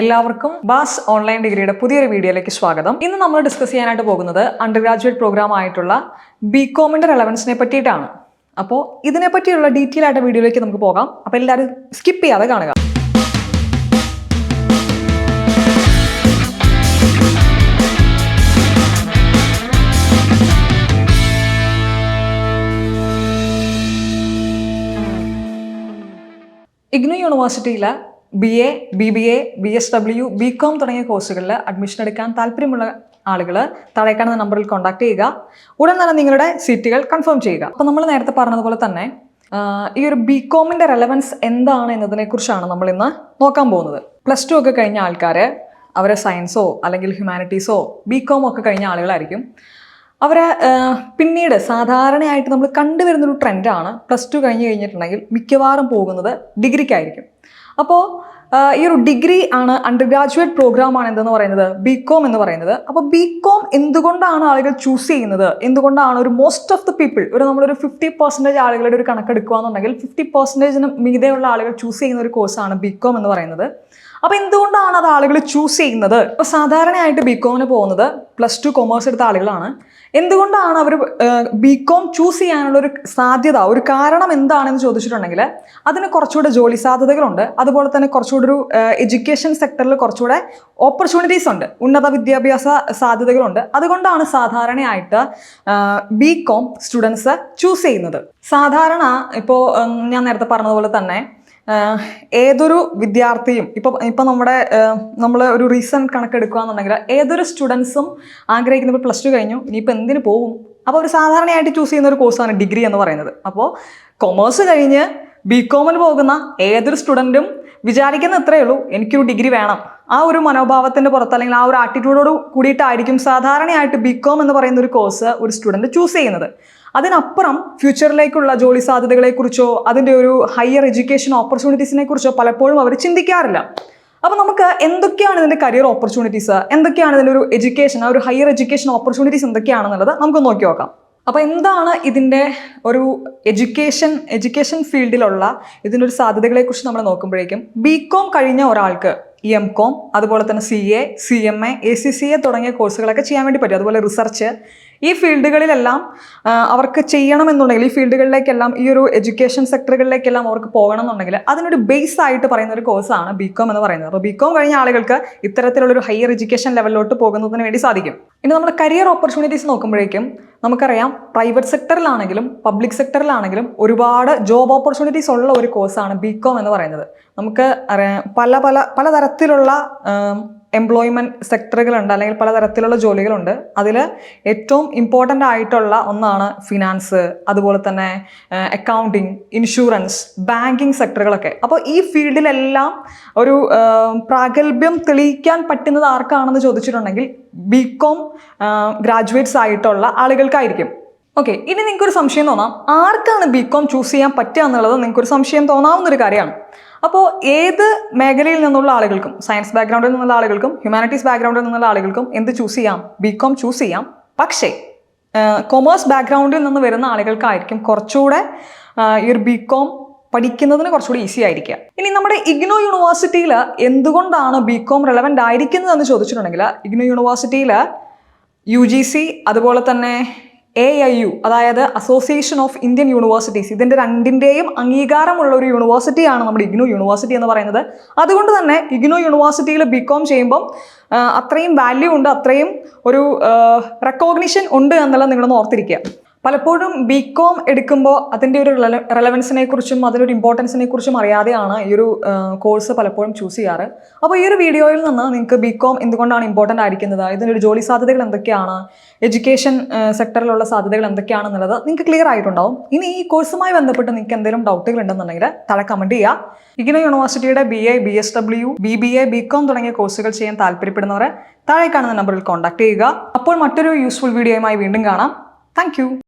എല്ലാവർക്കും ബാസ് ഓൺലൈൻ ഡിഗ്രിയുടെ പുതിയൊരു വീഡിയോയിലേക്ക് സ്വാഗതം. ഇന്ന് നമ്മൾ ഡിസ്കസ് ചെയ്യാനായിട്ട് പോകുന്നത് അണ്ടർ ഗ്രാജുവേറ്റ് പ്രോഗ്രാം ആയിട്ടുള്ള ബി കോമിന്റെ റെലവൻസിനെ പറ്റിയിട്ടാണ്. അപ്പോൾ ഇതിനെ പറ്റിയുള്ള ഡീറ്റെയിൽ ആയിട്ട് വീഡിയോയിലേക്ക് നമുക്ക് പോകാം. അപ്പോൾ എല്ലാവരും സ്കിപ്പ് ചെയ്യാതെ കാണുക. ഇഗ്നു യൂണിവേഴ്സിറ്റിയിൽ B A B B A B S W B com തുടങ്ങിയ കോഴ്സുകളിൽ അഡ്മിഷൻ എടുക്കാൻ താല്പര്യമുള്ള ആളുകൾ താഴെ കാണുന്ന നമ്പറിൽ കോൺടാക്ട് ചെയ്യുക. ഉടൻ തന്നെ നിങ്ങളുടെ സീറ്റുകൾ കൺഫേം ചെയ്യുക. അപ്പോൾ നമ്മൾ നേരത്തെ പറഞ്ഞതുപോലെ തന്നെ ഈ ഒരു ബി കോമിന്റെ റെലവൻസ് എന്താണ് എന്നതിനെക്കുറിച്ചാണ് നമ്മൾ ഇന്ന് നോക്കാൻ പോകുന്നത്. പ്ലസ് ടു ഒക്കെ കഴിഞ്ഞ ആൾക്കാർ അവർ സയൻസോ അല്ലെങ്കിൽ ഹ്യൂമാനിറ്റീസോ ബി കോമോ ഒക്കെ കഴിഞ്ഞ ആളുകളായിരിക്കും. അവരെ പിന്നീട് സാധാരണയായിട്ട് നമ്മൾ കണ്ടുവരുന്നൊരു ട്രെൻഡാണ് പ്ലസ് ടു കഴിഞ്ഞ് കഴിഞ്ഞിട്ടുണ്ടെങ്കിൽ മിക്കവാറും പോകുന്നത് ഡിഗ്രിക്കായിരിക്കും. അപ്പോൾ ഈ ഒരു ഡിഗ്രി ആണ് അണ്ടർ ഗ്രാജുവേറ്റ് പ്രോഗ്രാം ആണ് എന്തെന്ന് പറയുന്നത്? ബി കോം എന്ന് പറയുന്നത്. അപ്പോൾ ബി കോം എന്തുകൊണ്ടാണ് ആളുകൾ ചൂസ് ചെയ്യുന്നത്? എന്തുകൊണ്ടാണ് ഒരു മോസ്റ്റ് ഓഫ് ദ പീപ്പിൾ ഒരു നമ്മളൊരു ഫിഫ്റ്റി പെർസെന്റേജ് ആളുകളുടെ ഒരു കണക്കെടുക്കുകയാണെന്നുണ്ടെങ്കിൽ ഫിഫ്റ്റി പെർസെന്റേജിന് മീതെയുള്ള ആളുകൾ ചൂസ് ചെയ്യുന്ന ഒരു കോഴ്സാണ് ബി കോം എന്ന് പറയുന്നത്. അപ്പോൾ എന്തുകൊണ്ടാണ് അത് ആളുകൾ ചൂസ് ചെയ്യുന്നത്? ഇപ്പോൾ സാധാരണയായിട്ട് ബി കോമിന് പോകുന്നത് പ്ലസ് ടു കൊമേഴ്സ് എടുത്ത ആളുകളാണ്. എന്തുകൊണ്ടാണ് അവർ ബി കോം ചൂസ് ചെയ്യാനുള്ള ഒരു സാധ്യത ഒരു കാരണം എന്താണെന്ന് ചോദിച്ചിട്ടുണ്ടെങ്കിൽ അതിന് കുറച്ചുകൂടെ ജോലി സാധ്യതകളുണ്ട്. അതുപോലെ തന്നെ കുറച്ചുകൂടെ ഒരു എഡ്യൂക്കേഷൻ സെക്ടറിൽ കുറച്ചുകൂടെ ഓപ്പർച്യൂണിറ്റീസ് ഉണ്ട്. ഉന്നത വിദ്യാഭ്യാസ സാധ്യതകളുണ്ട്. അതുകൊണ്ടാണ് സാധാരണയായിട്ട് ബി കോം സ്റ്റുഡൻസ് ചൂസ് ചെയ്യുന്നത്. സാധാരണ ഇപ്പോൾ ഞാൻ നേരത്തെ പറഞ്ഞതുപോലെ തന്നെ ഏതൊരു വിദ്യാർത്ഥിയും ഇപ്പൊ ഇപ്പൊ നമ്മുടെ നമ്മൾ ഒരു റീസൺ കണക്കെടുക്കുകയാണെന്നുണ്ടെങ്കിൽ ഏതൊരു സ്റ്റുഡൻസും ആഗ്രഹിക്കുന്നത് പ്ലസ് ടു കഴിഞ്ഞു ഇനിയിപ്പോൾ എന്തിനു പോകും? അപ്പോൾ ഒരു സാധാരണയായിട്ട് ചൂസ് ചെയ്യുന്ന ഒരു കോഴ്സാണ് ഡിഗ്രി എന്ന് പറയുന്നത്. അപ്പോൾ കൊമേഴ്സ് കഴിഞ്ഞ് ബി കോമിൽ പോകുന്ന ഏതൊരു സ്റ്റുഡന്റും വിചാരിക്കുന്ന ഇത്രയേ ഉള്ളൂ എനിക്കൊരു ഡിഗ്രി വേണം. ആ ഒരു മനോഭാവത്തിന്റെ പുറത്ത് അല്ലെങ്കിൽ ആ ഒരു ആറ്റിറ്റ്യൂഡോട് കൂടിയിട്ടായിരിക്കും സാധാരണയായിട്ട് ബി കോം എന്ന് പറയുന്ന ഒരു കോഴ്സ് ഒരു സ്റ്റുഡന്റ് ചൂസ് ചെയ്യുന്നത്. അതിനപ്പുറം ഫ്യൂച്ചറിലേക്കുള്ള ജോലി സാധ്യതകളെക്കുറിച്ചോ അതിന്റെ ഒരു ഹയർ എഡ്യൂക്കേഷൻ ഓപ്പർച്യൂണിറ്റീസിനെ കുറിച്ചോ പലപ്പോഴും അവർ ചിന്തിക്കാറില്ല. അപ്പോൾ നമുക്ക് എന്തൊക്കെയാണ് ഇതിന്റെ കരിയർ ഓപ്പർച്യൂണിറ്റീസ് എന്തൊക്കെയാണ് ഇതിന്റെ ഒരു എഡ്യൂക്കേഷൻ ആ ഒരു ഹയർ എഡ്യൂക്കേഷൻ ഓപ്പർച്യൂണിറ്റീസ് എന്തൊക്കെയാണെന്നുള്ളത് നമുക്ക് നോക്കി നോക്കാം. അപ്പോൾ എന്താണ് ഇതിന്റെ ഒരു എഡ്യൂക്കേഷൻ എഡ്യൂക്കേഷൻ ഫീൽഡിലുള്ള ഇതിന്റെ ഒരു സാധ്യതകളെക്കുറിച്ച് നമ്മൾ നോക്കുമ്പോഴേക്കും ബി കോം കഴിഞ്ഞ ഒരാൾക്ക് എം കോം അതുപോലെ തന്നെ C A C M A A C C A തുടങ്ങിയ കോഴ്സുകളൊക്കെ ചെയ്യാൻ വേണ്ടി പറ്റും. അതുപോലെ റിസർച്ച് ഈ ഫീൽഡുകളിലെല്ലാം അവർക്ക് ചെയ്യണമെന്നുണ്ടെങ്കിൽ ഈ ഫീൽഡുകളിലേക്കെല്ലാം ഈ ഒരു എഡ്യൂക്കേഷൻ സെക്ടറുകളിലേക്കെല്ലാം അവർക്ക് പോകണം എന്നുണ്ടെങ്കിൽ അതിനൊരു ബേസ് ആയിട്ട് പറയുന്ന ഒരു കോഴ്സാണ് ബികോം എന്ന് പറയുന്നത്. അപ്പോൾ ബികോം കഴിഞ്ഞ ആളുകൾക്ക് ഇത്തരത്തിലുള്ളൊരു ഹയർ എഡ്യൂക്കേഷൻ ലെവലിലോട്ട് പോകുന്നതിന് വേണ്ടി സാധിക്കും. ഇനി നമ്മുടെ കരിയർ ഓപ്പർച്യൂണിറ്റീസ് നോക്കുമ്പോഴേക്കും നമുക്കറിയാം പ്രൈവറ്റ് സെക്ടറിലാണെങ്കിലും പബ്ലിക് സെക്ടറിലാണെങ്കിലും ഒരുപാട് ജോബ് ഓപ്പർച്യൂണിറ്റീസ് ഉള്ള ഒരു കോഴ്സാണ് ബികോം എന്ന് പറയുന്നത്. നമുക്ക് പല പല പലതരത്തിലുള്ള എംപ്ലോയ്മെന്റ് സെക്ടറുകളുണ്ട് അല്ലെങ്കിൽ പലതരത്തിലുള്ള ജോലികളുണ്ട്. അതിൽ ഏറ്റവും ഇമ്പോർട്ടന്റ് ആയിട്ടുള്ള ഒന്നാണ് ഫിനാൻസ് അതുപോലെ തന്നെ അക്കൗണ്ടിങ് ഇൻഷുറൻസ് ബാങ്കിങ് സെക്ടറുകളൊക്കെ അപ്പോൾ ഈ ഫീൽഡിലെല്ലാം ഒരു പ്രാഗൽഭ്യം തെളിയിക്കാൻ പറ്റുന്നത് ആർക്കാണെന്ന് ചോദിച്ചിട്ടുണ്ടെങ്കിൽ ബി കോം ഗ്രാജുവേറ്റ്സ് ആയിട്ടുള്ള ആളുകൾക്കായിരിക്കും. ഓക്കെ ഇനി നിങ്ങൾക്കൊരു സംശയം തോന്നാം. ആർക്കാണ് ബി കോം ചൂസ് ചെയ്യാൻ പറ്റുക എന്നുള്ളത് നിങ്ങൾക്കൊരു സംശയം തോന്നാവുന്ന ഒരു കാര്യമാണ്. അപ്പോൾ ഏത് മേഖലയിൽ നിന്നുള്ള ആളുകൾക്കും സയൻസ് ബാക്ക്ഗ്രൗണ്ടിൽ നിന്നുള്ള ആളുകൾക്കും ഹ്യൂമാനിറ്റീസ് ബാക്ക്ഗ്രൗണ്ടിൽ നിന്നുള്ള ആളുകൾക്കും എന്ത് ചൂസ് ചെയ്യാം? ബി കോം ചൂസ് ചെയ്യാം. പക്ഷേ കൊമേഴ്സ് ബാക്ക്ഗ്രൗണ്ടിൽ നിന്ന് വരുന്ന ആളുകൾക്കായിരിക്കും കുറച്ചുകൂടെ ഈ ഒരു ബി കോം പഠിക്കുന്നതിന് കുറച്ചുകൂടി ഈസി ആയിരിക്കുക. ഇനി നമ്മുടെ ഇഗ്നോ യൂണിവേഴ്സിറ്റിയിൽ എന്തുകൊണ്ടാണ് ബി കോം റെലവന്റ് ആയിരിക്കുന്നതെന്ന് ചോദിച്ചിട്ടുണ്ടെങ്കിൽ ഇഗ്നോ യൂണിവേഴ്സിറ്റിയിൽ യു ജി സി അതുപോലെ തന്നെ എ ഐ യു അതായത് അസോസിയേഷൻ ഓഫ് ഇന്ത്യൻ യൂണിവേഴ്സിറ്റീസ് ഇതിന്റെ രണ്ടിന്റെയും അംഗീകാരമുള്ള ഒരു യൂണിവേഴ്സിറ്റിയാണ് നമ്മുടെ ഇഗ്നു യൂണിവേഴ്സിറ്റി എന്ന് പറയുന്നത്. അതുകൊണ്ട് തന്നെ ഇഗ്നു യൂണിവേഴ്സിറ്റിയിൽ ബികോം ചെയ്യുമ്പം അത്രയും വാല്യൂ ഉണ്ട് അത്രയും ഒരു റെക്കോഗ്നിഷൻ ഉണ്ട് എന്നുള്ളത് നിങ്ങളൊന്ന് ഓർത്തിരിക്കുക. പലപ്പോഴും ബി കോം എടുക്കുമ്പോൾ അതിന്റെ ഒരു റെലവൻസിനെ കുറിച്ചും അതിനൊരു ഇമ്പോർട്ടൻസിനെ കുറിച്ചും അറിയാതെയാണ് ഈ ഒരു കോഴ്സ് പലപ്പോഴും ചൂസ് ചെയ്യാറ്. അപ്പോൾ ഈ ഒരു വീഡിയോയിൽ നിന്ന് നിങ്ങൾക്ക് ബി കോം എന്തുകൊണ്ടാണ് ഇമ്പോർട്ടന്റ് ആയിരിക്കുന്നത്? ഇതിനൊരു ജോലി സാധ്യതകൾ എന്തൊക്കെയാണ്? എഡ്യൂക്കേഷൻ സെക്ടറിലുള്ള സാധ്യതകൾ എന്തൊക്കെയാണെന്നുള്ളത് നിങ്ങൾക്ക് ക്ലിയർ ആയിട്ടുണ്ടാവും. ഇനി ഈ കോഴ്സുമായി ബന്ധപ്പെട്ട് നിങ്ങൾക്ക് എന്തെങ്കിലും ഡൗട്ടുകൾ ഉണ്ടെന്നുണ്ടെങ്കിൽ താഴെ കമന്റ് ചെയ്യുക ഇഗ്നോ യൂണിവേഴ്സിറ്റിയുടെ B A B S W B B A B com തുടങ്ങിയ കോഴ്സുകൾ ചെയ്യാൻ താല്പര്യപ്പെടുന്നവരെ താഴെ കാണുന്ന നമ്പറിൽ കോൺടാക്ട് ചെയ്യുക. അപ്പോൾ മറ്റൊരു യൂസ്ഫുൾ വീഡിയോയുമായി വീണ്ടും കാണാം. താങ്ക്